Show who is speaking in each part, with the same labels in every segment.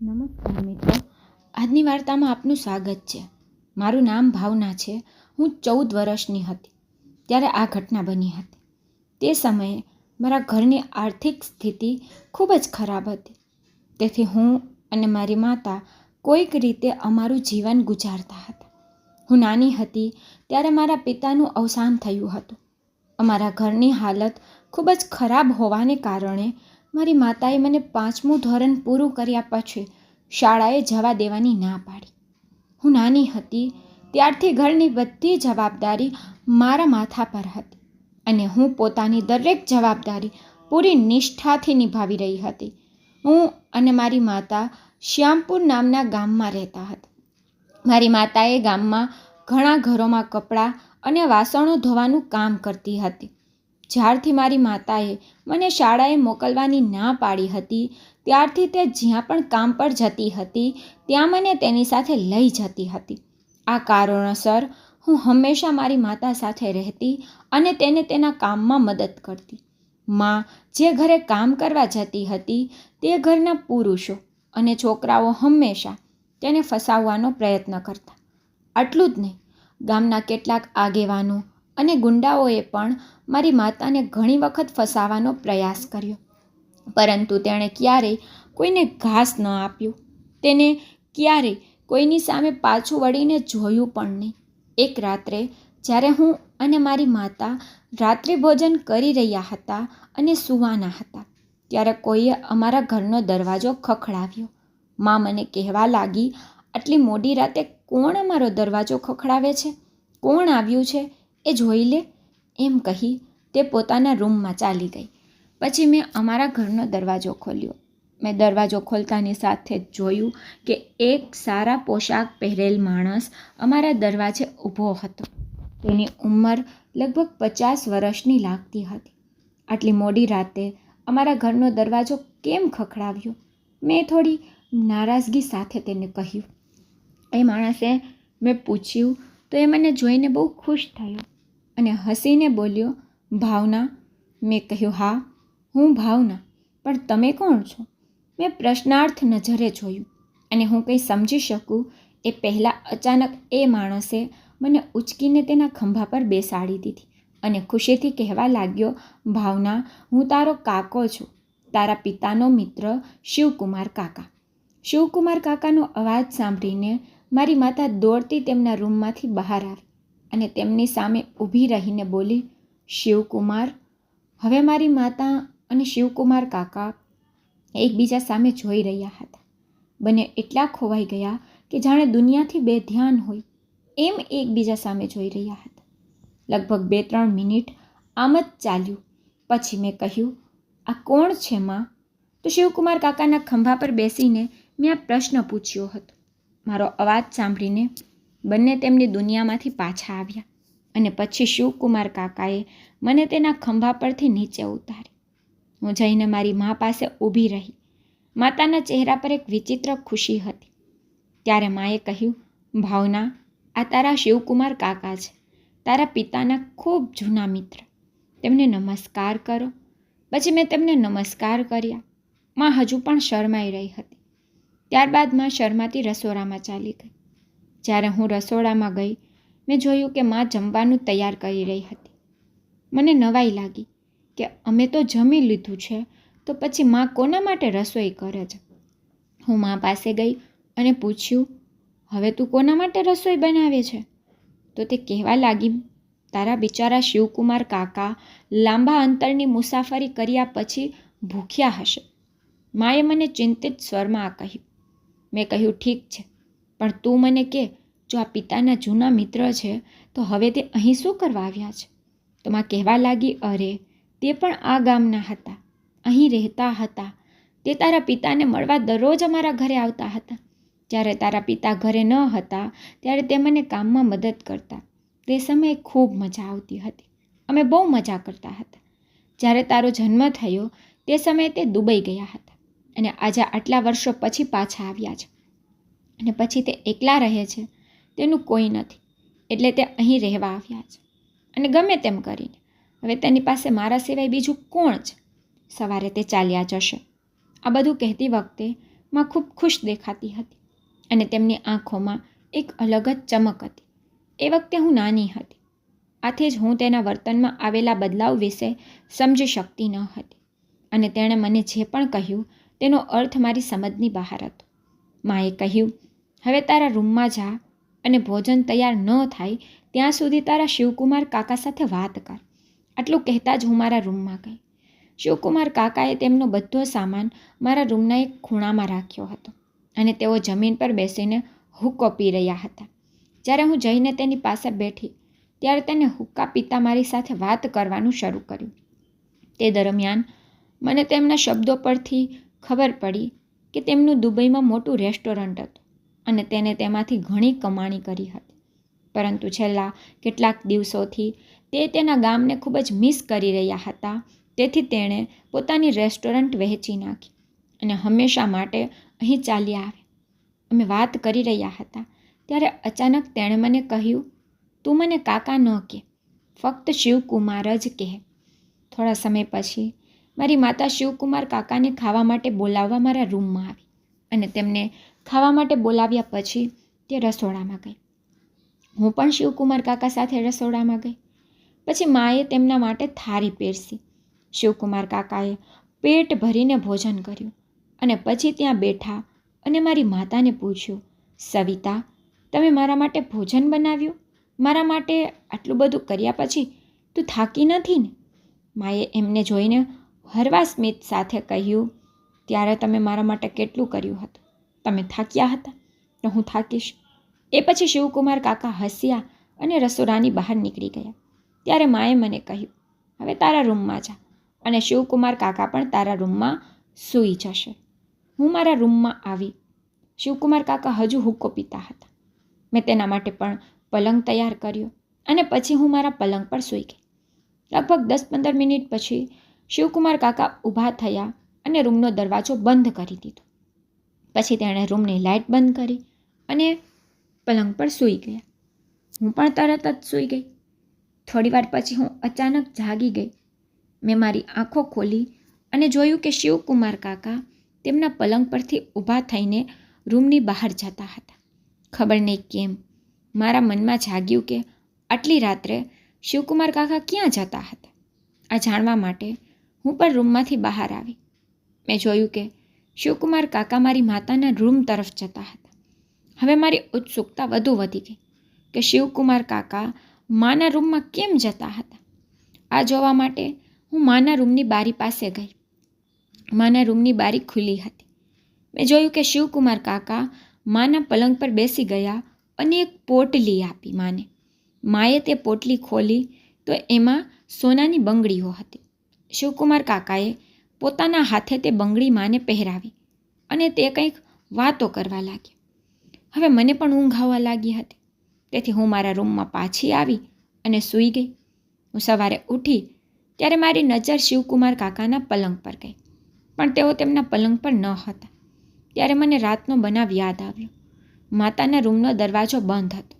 Speaker 1: નમસ્કાર મિત્રો. આજની વાર્તામાં આપનું સ્વાગત છે. મારું નામ ભાવના છે. હું ચૌદ વર્ષની હતી, ત્યારે આ ઘટના બની હતી. તે સમયે મારા ઘરની આર્થિક સ્થિતિ ખૂબ જ ખરાબ હતી. તેથી હું અને મારી માતા કોઈક રીતે અમારું જીવન ગુજારતા હતા. હું નાની હતી, ત્યારે મારા પિતાનું અવસાન થયું હતું. અમારા ઘરની હાલત ખૂબ જ ખરાબ હોવાને કારણે મારી માતાએ મને પાંચમું ધોરણ પૂરું કર્યા પછી શાળાએ જવા દેવાની ના પાડી. હું નાની હતી, ત્યારથી ઘરની બધી જવાબદારી મારા માથા પર હતી અને હું પોતાની દરેક જવાબદારી પૂરી નિષ્ઠાથી નિભાવી રહી હતી. હું અને મારી માતા શ્યામપુર નામના ગામમાં રહેતા હતા. મારી માતાએ ગામમાં ઘણા ઘરોમાં કપડાં અને વાસણો ધોવાનું કામ કરતી હતી. જ્યારથી મારી માતાએ મને શાળાએ મોકલવાની ના પાડી હતી, ત્યારથી તે જ્યાં પણ કામ પર જતી હતી, ત્યાં મને તેની સાથે લઈ જતી હતી. આ કારણોસર હું હંમેશા મારી માતા સાથે રહેતી અને તેને તેના કામમાં મદદ કરતી. માં જે ઘરે કામ કરવા જતી હતી, તે ઘરના પુરુષો અને છોકરાઓ હંમેશા તેને ફસાવવાનો પ્રયત્ન કરતા. આટલું જ નહીં, ગામના કેટલાક આગેવાનો અને ગુંડાઓએ પણ મારી માતાને ઘણી વખત ફસાવાનો પ્રયાસ કર્યો. પરંતુ તેણે ક્યારેય કોઈને ઘાસ ન આપ્યું. તેને ક્યારેય કોઈની સામે પાછું વળીને જોયું પણ નહીં. એક રાત્રે જ્યારે હું અને મારી માતા રાત્રિ ભોજન કરી રહ્યા હતા અને સુવાના હતા, ત્યારે કોઈએ અમારા ઘરનો દરવાજો ખખડાવ્યો. મા મને કહેવા લાગી, આટલી મોડી રાતે કોણ અમારો દરવાજો ખખડાવે છે? કોણ આવ્યું છે? એ જોઈ લે, એમ કહી તે પોતાના રૂમમાં ચાલી ગઈ. પછી મેં અમારા ઘરનો દરવાજો ખોલ્યો. મેં દરવાજો ખોલતાની સાથે જ જોયું કે એક સારા પોશાક પહેરેલ માણસ અમારા દરવાજે ઊભો હતો. તેની ઉંમર લગભગ પચાસ વર્ષની લાગતી હતી. આટલી મોડી રાતે અમારા ઘરનો દરવાજો કેમ ખખડાવ્યો? મેં થોડી નારાજગી સાથે તેને કહ્યું. એ માણસે મેં પૂછ્યું તો એ મને જોઈને બહુ ખુશ થયો. અને હસીને બોલ્યો, ભાવના. મેં કહ્યું, હા, હું ભાવના, પણ તમે કોણ છો? મેં પ્રશ્નાર્થ નજરે જોયું અને હું કંઈ સમજી શકું એ પહેલાં અચાનક એ માણસે મને ઉચકીને તેના ખંભા પર બેસાડી દીધી અને ખુશીથી કહેવા લાગ્યો, ભાવના, હું તારો કાકો છું, તારા પિતાનો મિત્ર શિવકુમાર કાકા. શિવકુમાર કાકાનો અવાજ સાંભળીને મારી માતા દોડતી તેમના રૂમમાંથી બહાર આવી. અને તેમની સામે ઊભી રહીને બોલી, શિવકુમાર, હવે મારી માતા અને શિવકુમાર કાકા એકબીજા સામે જોઈ રહ્યા હતા. બંને એટલા ખોવાઈ ગયા કે જાણે દુનિયાથી બે ધ્યાન હોય એમ એકબીજા સામે જોઈ રહ્યા હતા. લગભગ બે ત્રણ મિનિટ આમ જ ચાલ્યું. પછી મેં કહ્યું, આ કોણ છે માં? તો શિવકુમાર કાકાના ખંભા પર બેસીને મેં આ પ્રશ્ન પૂછ્યો હતો. મારો અવાજ સાંભળીને બંને તેમની દુનિયામાંથી પાછા આવ્યા અને પછી શિવકુમાર કાકાએ મને તેના ખંભા પરથી નીચે ઉતારી. હું જઈને મારી મા પાસે ઊભી રહી. માતાના ચહેરા પર એક વિચિત્ર ખુશી હતી. ત્યારે માએ કહ્યું, ભાવના, આ તારા શિવકુમાર કાકા છે. તારા પિતાના ખૂબ જૂના મિત્ર. તેમને નમસ્કાર કરો. પછી મેં તેમને નમસ્કાર કર્યા. માં હજુ પણ શરમાઈ રહી હતી. ત્યારબાદમાં શર્માથી રસોડામાં ચાલી ગઈ. જ્યારે હું રસોડામાં ગઈ, મેં જોયું કે માં જમવાનું તૈયાર કરી રહી હતી. મને નવાઈ લાગી કે અમે તો જમી લીધું છે, તો પછી માં કોના માટે રસોઈ કરે છે? હું મા પાસે ગઈ અને પૂછ્યું, હવે તું કોના માટે રસોઈ બનાવે છે? તો તે કહેવા લાગી, તારા બિચારા શિવકુમાર કાકા લાંબા અંતરની મુસાફરી કર્યા પછી ભૂખ્યા હશે. માએ મને ચિંતિત સ્વરમાં કહ્યું. મેં કહ્યું, ઠીક છે. પણ તું મને કે, જો આ પિતાના જૂના મિત્ર છે, તો હવે તે અહીં શું કરવા આવ્યા છે? તો માં કહેવા લાગી, અરે, તે પણ આ ગામના હતા, અહીં રહેતા હતા. તે તારા પિતાને મળવા દરરોજ અમારા ઘરે આવતા હતા. જ્યારે તારા પિતા ઘરે ન હતા, ત્યારે તે મને કામમાં મદદ કરતા. તે સમયે ખૂબ મજા આવતી હતી. અમે બહુ મજા કરતા હતા. જ્યારે તારો જન્મ થયો, તે સમયે તે દુબઈ ગયા હતા. અને આજે આટલા વર્ષો પછી પાછા આવ્યા છે. અને પછી તે એકલા રહે છે, તેનું કોઈ નથી. એટલે તે અહીં રહેવા આવ્યા છે. અને ગમે તેમ કરીને, હવે તેની પાસે મારા સિવાય બીજું કોણ છે? સવારે તે ચાલ્યા જશે. આ બધું કહેતી વખતે માં ખૂબ ખુશ દેખાતી હતી અને તેમની આંખોમાં એક અલગ જ ચમક હતી. એ વખતે હું નાની હતી. આથી જ હું તેના વર્તનમાં આવેલા બદલાવ વિશે સમજી શકતી ન હતી. અને તેણે મને જે પણ કહ્યું, તેનો અર્થ મારી સમજની બહાર હતો. માએ કહ્યું હવે તારા રૂમમાં જા અને ભોજન તૈયાર ન થાય ત્યાં સુધી તારા શિવકુમાર કાકા સાથે વાત કર. આટલું કહેતા જ હું મારા રૂમમાં ગઈ. શિવકુમાર કાકાએ તેમનો બધો સામાન મારા રૂમના એક ખૂણામાં રાખ્યો હતો અને તેઓ જમીન પર બેસીને હુક્કો પી રહ્યા હતા. જ્યારે હું જઈને તેની પાસે બેઠી, ત્યારે તેને હુક્કા પીતા મારી સાથે વાત કરવાનું શરૂ કર્યું. તે દરમિયાન મને તેમના શબ્દો પરથી ખબર પડી કે તેમનું દુબઈમાં મોટું રેસ્ટોરન્ટ હતું. અને તેને તેમાંથી ઘણી કમાણી કરી હતી. પરંતુ છેલ્લા કેટલાક દિવસોથી તે તેના ગામને ખૂબ જ મિસ કરી રહ્યા હતા. તેથી તેણે પોતાની રેસ્ટોરન્ટ વહેંચી નાખી અને હંમેશા માટે અહીં ચાલી આવે અમે વાત કરી રહ્યા હતા, ત્યારે અચાનક તેણે મને કહ્યું, તું મને કાકા ન કહે ફક્ત શિવકુમાર જ કહે થોડા સમય પછી મારી માતા શિવકુમાર કાકાને ખાવા માટે બોલાવવા મારા રૂમમાં આવી અને તેમને ખાવા માટે બોલાવ્યા પછી તે રસોડામાં ગઈ. હું પણ શિવકુમાર કાકા સાથે રસોડામાં ગઈ. પછી માએ તેમના માટે થાળી પેરસી. શિવકુમાર કાકાએ પેટ ભરીને ભોજન કર્યું અને પછી ત્યાં બેઠા અને મારી માતાને પૂછ્યું, સવિતા, તમે મારા માટે ભોજન બનાવ્યું? મારા માટે આટલું બધું કર્યા પછી તું થાકી નથી ને? માએ એમને જોઈને હરવા સ્મિત સાથે કહ્યું, ત્યારે તમે મારા માટે કેટલું કર્યું હતું? તમે થાક્યા હતા. તો હું થાકીશ. એ પછી શિવકુમાર કાકા હસ્યા અને રસોડાની બહાર નીકળી ગયા. ત્યારે માએ મને કહ્યું, હવે તારા રૂમમાં જા અને શિવકુમાર કાકા પણ તારા રૂમમાં સૂઈ જશે. હું મારા રૂમમાં આવી. શિવકુમાર કાકા હજુ હુક્કો પીતા હતા. મેં તેના માટે પણ પલંગ તૈયાર કર્યો અને પછી હું મારા પલંગ પર સૂઈ ગઈ. લગભગ દસ પંદર મિનિટ પછી શિવકુમાર કાકા ઊભા થયા અને રૂમનો દરવાજો બંધ કરી દીધો. પછી તેણે રૂમની લાઇટ બંધ કરી અને પલંગ પર સૂઈ ગયા. હું પણ તરત જ સૂઈ ગઈ. થોડીવાર પછી હું અચાનક જાગી ગઈ. મેં મારી આંખો ખોલી અને જોયું કે શિવકુમાર કાકા તેમના પલંગ પરથી ઊભા થઈને રૂમની બહાર જતા હતા. ખબર નહીં કેમ, મારા મનમાં જાગ્યું કે આટલી રાત્રે શિવકુમાર કાકા ક્યાં જતા હતા. આ જાણવા માટે હું પણ રૂમમાંથી બહાર આવી. મેં જોયું કે શિવકુમાર કાકા મારી માતાના રૂમ તરફ જતા હતા. હવે મારી ઉત્સુકતા વધુ વધી ગઈ કે શિવકુમાર કાકા માના રૂમમાં કેમ જતા હતા? આ જોવા માટે હું માના રૂમની બારી પાસે ગઈ. માના રૂમની બારી ખુલ્લી હતી. મેં જોયું કે શિવકુમાર કાકા માના પલંગ પર બેસી ગયા અને એક પોટલી આપી માને. માએ તે પોટલી ખોલી તો એમાં સોનાની બંગડીઓ હતી. શિવકુમાર કાકાએ પોતાના હાથે તે બંગડી માને પહેરાવી અને તે કંઈક વાતો કરવા લાગ્યા. હવે મને પણ ઊંઘ આવવા લાગી હતી. તેથી હું મારા રૂમમાં પાછી આવી અને સૂઈ ગઈ. હું સવારે ઉઠી ત્યારે મારી નજર શિવકુમાર કાકાના પલંગ પર ગઈ. પણ તેઓ તેમના પલંગ પર ન હતા. ત્યારે મને રાતનો બનાવ યાદ આવ્યો. માતાના રૂમનો દરવાજો બંધ હતો,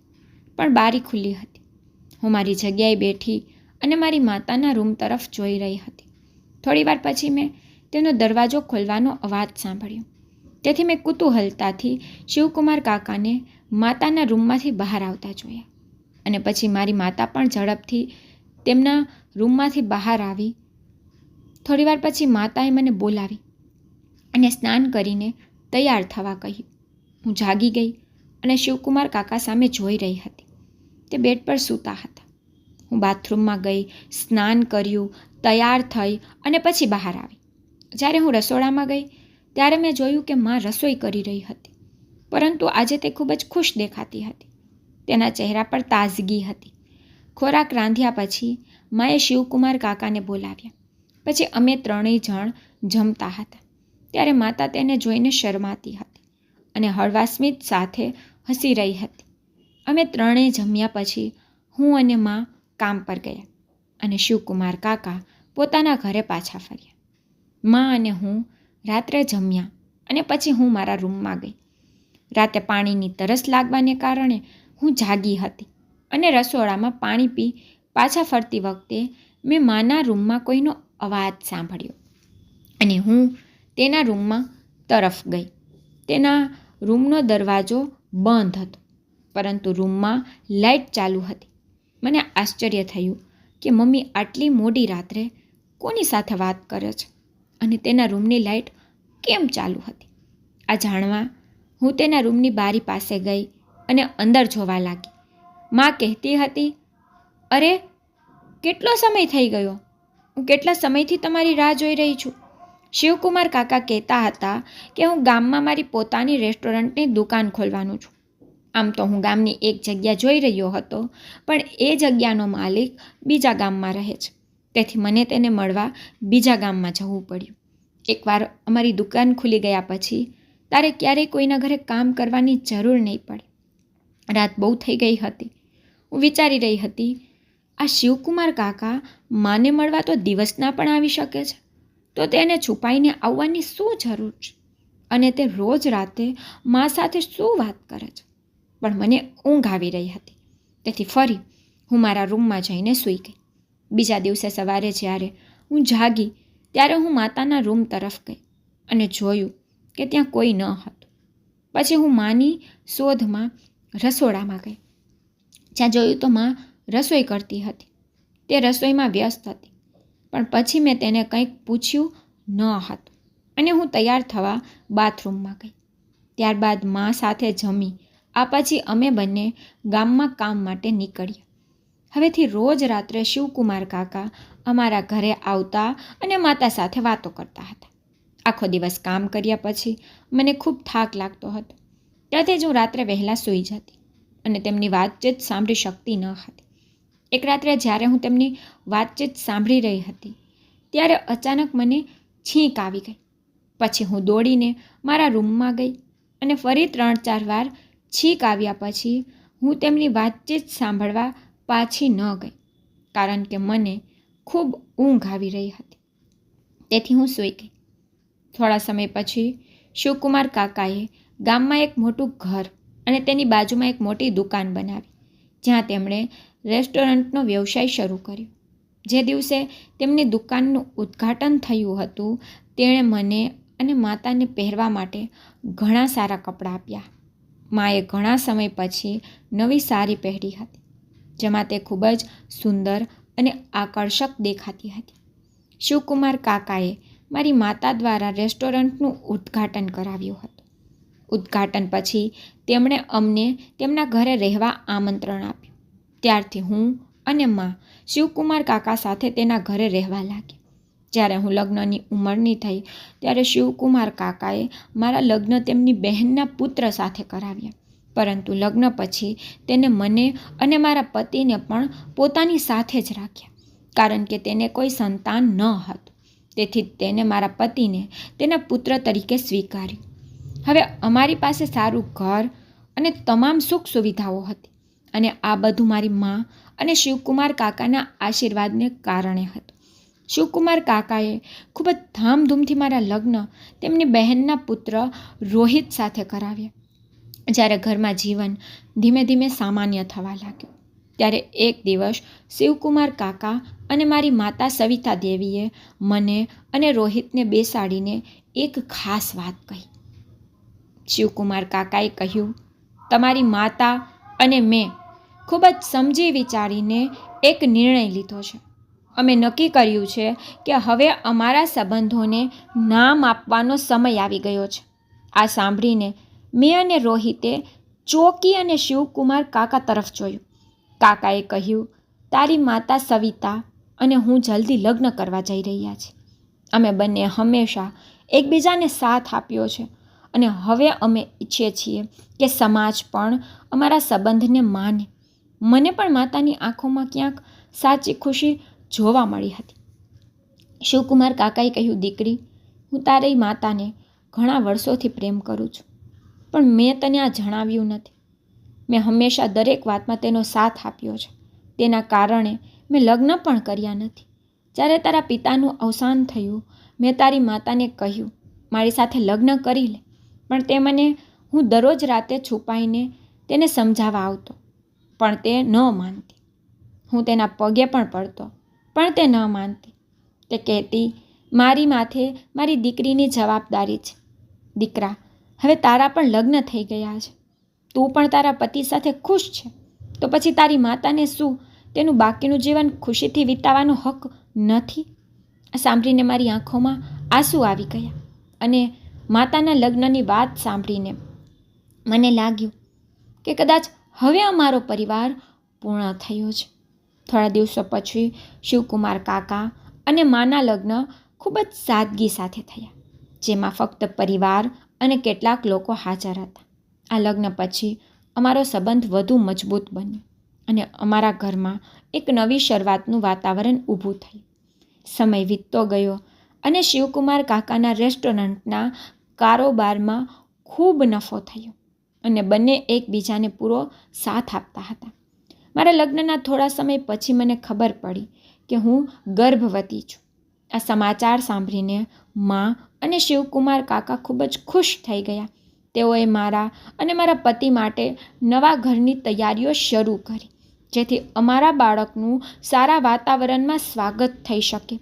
Speaker 1: પણ બારી ખુલ્લી હતી. હું મારી જગ્યાએ બેઠી અને મારી માતાના રૂમ તરફ જોઈ રહી હતી. થોડીવાર પછી મેં તેનો દરવાજો ખોલવાનો અવાજ સાંભળ્યો. તેથી મેં કુતૂહલતાથી શિવકુમાર કાકાને માતાના રૂમમાંથી બહાર આવતા જોયા. અને પછી મારી માતા પણ ઝડપથી તેમના રૂમમાંથી બહાર આવી. થોડીવાર પછી માતાએ મને બોલાવી અને સ્નાન કરીને તૈયાર થવા કહ્યું. હું જાગી ગઈ અને શિવકુમાર કાકા સામે જોઈ રહી હતી. તે બેડ પર સૂતા હતા. હું બાથરૂમમાં ગઈ, સ્નાન કર્યું તૈયાર થઈ અને પછી બહાર આવી. જ્યારે હું રસોડામાં ગઈ, ત્યારે મેં જોયું કે મા રસોઈ કરી રહી હતી, પરંતુ આજે તે ખૂબ જ ખુશ દેખાતી હતી. તેના ચહેરા પર તાજગી હતી. ખોરાક રાંધ્યા પછી માએ શિવકુમાર કાકાને બોલાવ્યા. પછી અમે ત્રણેય જણ જમતા હતા. ત્યારે માતા તેને જોઈને શરમાતી હતી અને હળવા સ્મિત સાથે હસી રહી હતી. અમે ત્રણેય જમ્યા પછી હું અને મા કામ પર ગયા. અને શિવકુમાર કાકા પોતાના ઘરે પાછા ફર્યા. મા અને હું રાત્રે જમ્યા અને પછી હું મારા રૂમમાં ગઈ. રાતે પાણીની તરસ લાગવાને કારણે હું જાગી હતી અને રસોડામાં પાણી પી પાછા ફરતી વખતે મેં માના રૂમમાં કોઈનો અવાજ સાંભળ્યો અને હું તેના રૂમમાં તરફ ગઈ. તેના રૂમનો દરવાજો બંધ હતો, પરંતુ રૂમમાં લાઇટ ચાલુ હતી. મને આશ્ચર્ય થયું કે મમ્મી આટલી મોડી રાત્રે કોની સાથે વાત કરે છે? અને તેના રૂમની લાઇટ કેમ ચાલુ હતી? આ જાણવા હું તેના રૂમની બારી પાસે ગઈ અને અંદર જોવા લાગી. માં કહેતી હતી, અરે, કેટલો સમય થઈ ગયો? હું કેટલા સમયથી તમારી રાહ જોઈ રહી છું? શિવકુમાર કાકા કહેતા હતા કે હું ગામમાં મારી પોતાની રેસ્ટોરન્ટની દુકાન ખોલવાનું છું. આમ તો હું ગામની એક જગ્યા જોઈ રહ્યો હતો, પણ એ જગ્યાનો માલિક બીજા ગામમાં રહે છે. તેથી મને તેને મળવા બીજા ગામમાં જવું પડ્યું. એકવાર અમારી દુકાન ખુલી ગયા પછી તારે ક્યારેય કોઈના ઘરે કામ કરવાની જરૂર નહીં પડે. રાત બહુ થઈ ગઈ હતી. હું વિચારી રહી હતી, આ શિવકુમાર કાકા માને મળવા તો દિવસના પણ આવી શકે છે. તો તેને છુપાઈને આવવાની શું જરૂર છે? અને તે રોજ રાતે મા સાથે શું વાત કરે છે? પણ મને ઊંઘ આવી રહી હતી. તેથી ફરી હું મારા રૂમમાં જઈને સૂઈ ગઈ. બીજા દિવસે સવારે જ્યારે હું જાગી, ત્યારે હું માતાના રૂમ તરફ ગઈ અને જોયું કે ત્યાં કોઈ ન હતું. પછી હું માની શોધમાં રસોડામાં ગઈ. જ્યાં જોયું તો માં રસોઈ કરતી હતી. તે રસોઈમાં વ્યસ્ત હતી. પણ પછી મેં તેને કંઈક પૂછ્યું ન હતું અને હું તૈયાર થવા બાથરૂમમાં ગઈ. ત્યારબાદ મા સાથે જમી આ પછી અમે બંને ગામમાં કામ માટે નીકળ્યા. હવેથી રોજ રાત્રે શિવકુમાર કાકા અમારા ઘરે આવતા અને માતા સાથે વાતો કરતા હતા. આખો દિવસ કામ કર્યા પછી મને ખૂબ થાક લાગતો હતો. ત્યાંથી જ હું રાત્રે વહેલા સૂઈ જતી અને તેમની વાતચીત સાંભળી શકતી ન હતી. એક રાત્રે જ્યારે હું તેમની વાતચીત સાંભળી રહી હતી, ત્યારે અચાનક મને છીંક આવી ગઈ. પછી હું દોડીને મારા રૂમમાં ગઈ અને ફરી ત્રણ ચાર વાર છીંક આવ્યા પછી હું તેમની વાતચીત સાંભળવા પાછી ન ગઈ, કારણ કે મને ખૂબ ઊંઘ આવી રહી હતી. તેથી હું સૂઈ ગઈ. થોડા સમય પછી શિવકુમાર કાકાએ ગામમાં એક મોટું ઘર અને તેની બાજુમાં એક મોટી દુકાન બનાવી, જ્યાં તેમણે રેસ્ટોરન્ટનો વ્યવસાય શરૂ કર્યો. જે દિવસે તેમની દુકાનનું ઉદ્ઘાટન થયું હતું, તેણે મને અને માતાને પહેરવા માટે ઘણા સારા કપડાં આપ્યા. માએ ઘણા સમય પછી નવી સાડી પહેરી હતી, જેમાં તે ખૂબ જ સુંદર અને આકર્ષક દેખાતી હતી. શિવકુમાર કાકાએ મારી માતા દ્વારા રેસ્ટોરન્ટનું ઉદ્ઘાટન કરાવ્યું હતું. ઉદ્ઘાટન પછી તેમણે અમને તેમના ઘરે રહેવા આમંત્રણ આપ્યું. ત્યારથી હું અને મા શિવકુમાર કાકા સાથે તેના ઘરે રહેવા લાગી જ્યારે હું લગ્નની ઉંમરની થઈ, ત્યારે શિવકુમાર કાકાએ મારા લગ્ન તેમની બહેનના પુત્ર સાથે કરાવ્યા. પરંતુ લગ્ન પછી તેને મને અને મારા પતિને પણ પોતાની સાથે જ રાખ્યા, કારણ કે તેને કોઈ સંતાન ન હતું. તેથી તેને મારા પતિને તેના પુત્ર તરીકે સ્વીકાર્યું. હવે અમારી પાસે સારું ઘર અને તમામ સુખ સુવિધાઓ હતી અને આ બધું મારી મા અને શિવકુમાર કાકાના આશીર્વાદને કારણે હતું. શિવકુમાર કાકાએ ખૂબ જ ધામધૂમથી મારા લગ્ન તેમની બહેનના પુત્ર રોહિત સાથે કરાવ્યા. જ્યારે ઘરમાં જીવન ધીમે ધીમે સામાન્ય થવા લાગ્યું. ત્યારે એક દિવસ શિવકુમાર કાકા અને મારી માતા સવિતા દેવીએ મને અને રોહિતને બેસાડીને એક ખાસ વાત કહી. શિવકુમાર કાકાએ કહ્યું, તમારી માતા અને મેં ખૂબ જ સમજી વિચારીને એક નિર્ણય લીધો છે. અમે નક્કી કર્યું છે કે હવે અમારા સંબંધોને નામ આપવાનો સમય આવી ગયો છે. આ સાંભળીને મેં અને રોહિતે ચોકી અને શિવકુમાર કાકા તરફ જોયું. કાકાએ કહ્યું, તારી માતા સવિતા અને હું જલ્દી લગ્ન કરવા જઈ રહ્યા છે અમે બંને હંમેશા એકબીજાને સાથ આપ્યો છે અને હવે અમે ઈચ્છીએ છીએ કે સમાજ પણ અમારા સંબંધને માને. મને પણ માતાની આંખોમાં ક્યાંક સાચી ખુશી જોવા મળી હતી. શિવકુમાર કાકાએ કહ્યું, દીકરી, હું તારી માતાને ઘણા વર્ષોથી પ્રેમ કરું છું, પણ મેં તને આ જણાવ્યું નથી. મેં હંમેશા દરેક વાતમાં તેનો સાથ આપ્યો છે. તેના કારણે મેં લગ્ન પણ કર્યા નથી. જ્યારે તારા પિતાનું અવસાન થયું, મેં તારી માતાને કહ્યું, મારી સાથે લગ્ન કરી લે, પણ તે મને હું દરરોજ રાતે છુપાઈને તેને સમજાવવા આવતો, પણ તે ન માનતી. હું તેના પગે પણ પડતો પણ તે ન માનતી. તે કહેતી, મારી માથે મારી દીકરીની જવાબદારી છે. દીકરા, હવે તારા પણ લગ્ન થઈ ગયા છે. તું પણ તારા પતિ સાથે ખુશ છે. તો પછી તારી માતાને શું? તેનું બાકીનું જીવન ખુશીથી વિતાવાનો હક નથી? સાંભળીને મારી આંખોમાં આંસુ આવી ગયા અને માતાના લગ્નની વાત સાંભળીને મને લાગ્યું કે કદાચ હવે અમારો પરિવાર પૂર્ણ થયો છે. થોડા દિવસો પછી શિવકુમાર કાકા અને માના લગ્ન ખૂબ જ સાદગી સાથે થયા, જેમાં ફક્ત પરિવાર અને કેટલાક લોકો હાજર હતા. આ લગ્ન પછી અમારો સંબંધ વધુ મજબૂત બન્યો અને અમારા ઘરમાં એક નવી શરૂઆતનું વાતાવરણ ઊભું થયું. સમય વીતતો ગયો અને શિવકુમાર કાકાના રેસ્ટોરન્ટના કારોબારમાં ખૂબ નફો થયો અને બંને એકબીજાને પૂરો સાથ આપતા હતા. મારા લગ્નના થોડા સમય પછી મને ખબર પડી કે હું ગર્ભવતી છું. આ સમાચાર સાંભળીને મા અને શિવકુમાર કાકા ખૂબ જ ખુશ થઈ ગયા. તેઓએ મારા અને મારા પતિ માટે નવા ઘરની તૈયારીઓ શરૂ કરી, જેથી અમારા બાળકનું સારા વાતાવરણમાં સ્વાગત થઈ શકે.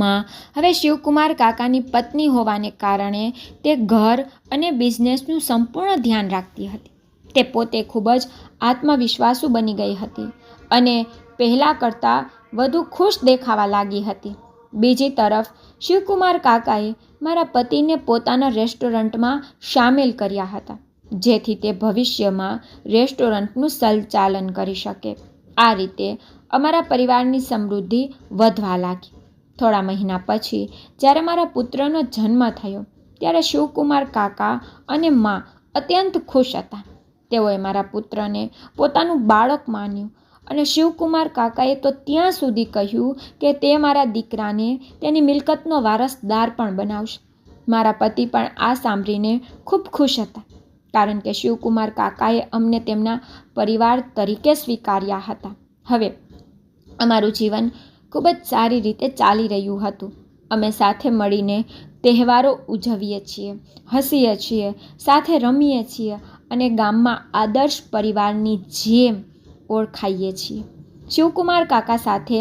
Speaker 1: માં હવે શિવકુમાર કાકાની પત્ની હોવાને કારણે તે ઘર અને બિઝનેસનું સંપૂર્ણ ધ્યાન રાખતી હતી. તે પોતે ખૂબ જ આત્મવિશ્વાસુ બની ગઈ હતી અને પહેલાં કરતાં વધુ ખુશ દેખાવા લાગી હતી. બીજી તરફ, શિવકુમાર કાકાએ મારા પતિને પોતાના રેસ્ટોરન્ટમાં સામેલ કર્યા હતા, જેથી તે ભવિષ્યમાં રેસ્ટોરન્ટનું સંચાલન કરી શકે. આ રીતે અમારા પરિવારની સમૃદ્ધિ વધવા લાગી. થોડા મહિના પછી, જ્યારે મારા પુત્રનો જન્મ થયો, ત્યારે શિવકુમાર કાકા અને મા અત્યંત ખુશ હતા. તેઓએ મારા પુત્રને પોતાનું બાળક માન્યું અને શિવકુમાર કાકાએ તો ત્યાં સુધી કહ્યું કે તે મારા દીકરાને તેની મિલકતનો વારસદાર પણ બનાવશે. મારા પતિ પણ આ સાંભળીને ખૂબ ખુશ હતા, કારણ કે શિવકુમાર કાકાએ અમને તેમના પરિવાર તરીકે સ્વીકાર્યા હતા. હવે, અમારું જીવન ખૂબ જ સારી રીતે ચાલી રહ્યું હતું. અમે સાથે મળીને તહેવારો ઉજવીએ છીએ, હસીએ છીએ, સાથે રમીએ છીએ અને ગામમાં આદર્શ પરિવારની જેમ ઓળખાઈએ છીએ. શિવકુમાર કાકા સાથે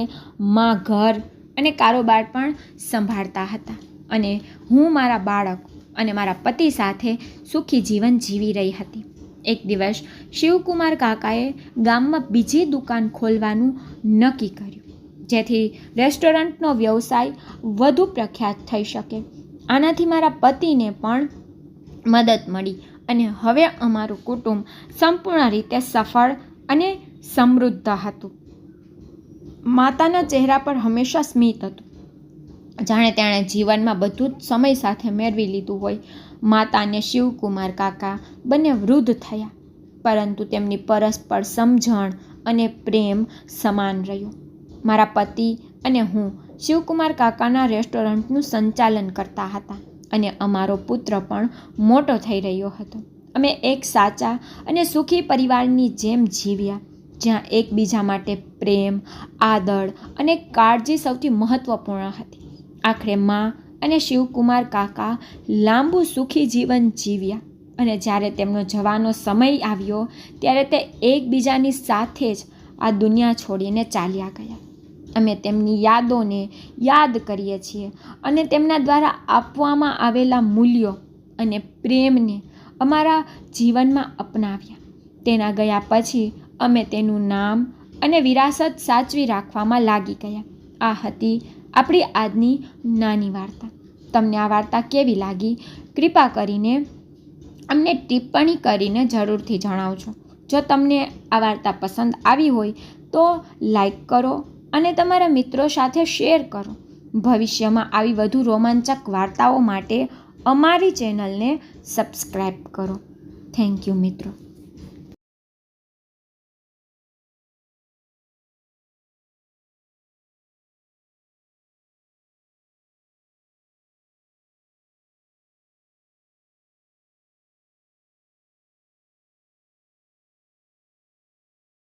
Speaker 1: મા ઘર અને કારોબાર પણ સંભાળતા હતા અને હું મારા બાળક અને મારા પતિ સાથે સુખી જીવન જીવી રહી હતી. એક દિવસ શિવકુમાર કાકાએ ગામમાં બીજી દુકાન ખોલવાનું નક્કી કર્યું, જેથી રેસ્ટોરન્ટનો વ્યવસાય વધુ પ્રખ્યાત થઈ શકે. આનાથી મારા પતિને પણ મદદ મળી અને હવે અમારું કુટુંબ સંપૂર્ણ રીતે સફળ અને સમૃદ્ધ હતું. માતાના ચહેરા પર હંમેશા સ્મિત હતું. જાણે તેણે જીવનમાં બધું જ સમય સાથે મેળવી લીધું હોય. માતા અને શિવકુમાર કાકા બંને વૃદ્ધ થયા, પરંતુ તેમની પરસ્પર સમજણ અને પ્રેમ સમાન રહ્યો. મારા પતિ અને હું શિવકુમાર કાકાના રેસ્ટોરન્ટનું સંચાલન કરતા હતા. અને અમારો પુત્ર પણ મોટો થઈ રહ્યો હતો. અમે એક સાચા અને સુખી પરિવારની જેમ જીવ્યા, જ્યાં એકબીજા માટે પ્રેમ, આદર અને કાળજી સૌથી મહત્ત્વપૂર્ણ હતી. આખરે મા અને શિવકુમાર કાકા લાંબુ સુખી જીવન જીવ્યા અને જ્યારે તેમનો જવાનો સમય આવ્યો, ત્યારે તે એકબીજાની સાથે જ આ દુનિયા છોડીને ચાલ્યા ગયા. અમે તેમની યાદોને યાદ કરીએ છીએ અને તેમના દ્વારા આપવામાં આવેલા મૂલ્યો અને પ્રેમને અમારા જીવનમાં અપનાવ્યા. તેના ગયા પછી અમે તેનું નામ અને વિરાસત સાચવી રાખવામાં લાગી ગયા. આ હતી આપણી આજની નાની વાર્તા. તમને આ વાર્તા કેવી લાગી? કૃપા કરીને અમને ટિપ્પણી કરીને જરૂરથી જણાવજો. જો તમને આ વાર્તા પસંદ આવી હોય તો લાઈક કરો અને તમારા મિત્રો સાથે શેર કરો. ભવિષ્યમાં આવી વધુ રોમાંચક વાર્તાઓ માટે અમારી ચેનલને સબસ્ક્રાઈબ કરો. થેન્ક યુ મિત્રો.